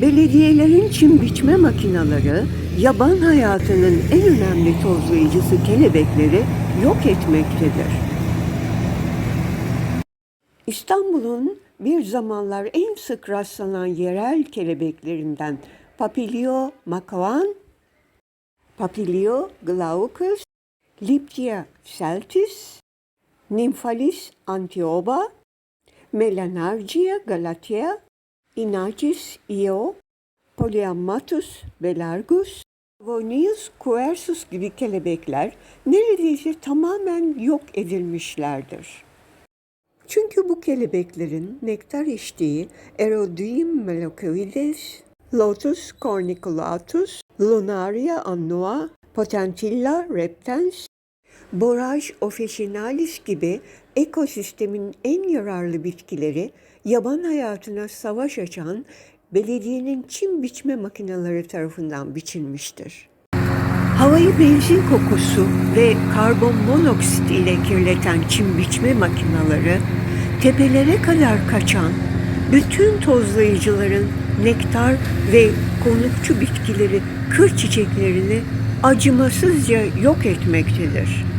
Belediyelerin çim biçme makineleri yaban hayatının en önemli tozlayıcısı kelebekleri yok etmektedir. İstanbul'un bir zamanlar en sık rastlanan yerel kelebeklerinden Papilio macavan, Papilio glaucus, Liptia celtis, Nymphalis antioba, Melanargia galatea, Inachis io, Polyammatus belargus, Vonius quersus gibi kelebekler neredeyse tamamen yok edilmişlerdir. Çünkü bu kelebeklerin nektar içtiği Erodium melocoides, Lotus corniculatus, Lunaria annua, Potentilla reptans, Borage officinalis gibi ekosistemin en yararlı bitkileri yaban hayatına savaş açan belediyenin çim biçme makineleri tarafından biçilmiştir. Havayı benzin kokusu ve karbon monoksit ile kirleten çim biçme makineleri tepelere kadar kaçan bütün tozlayıcıların nektar ve konukçu bitkileri, kır çiçeklerini acımasızca yok etmektedir.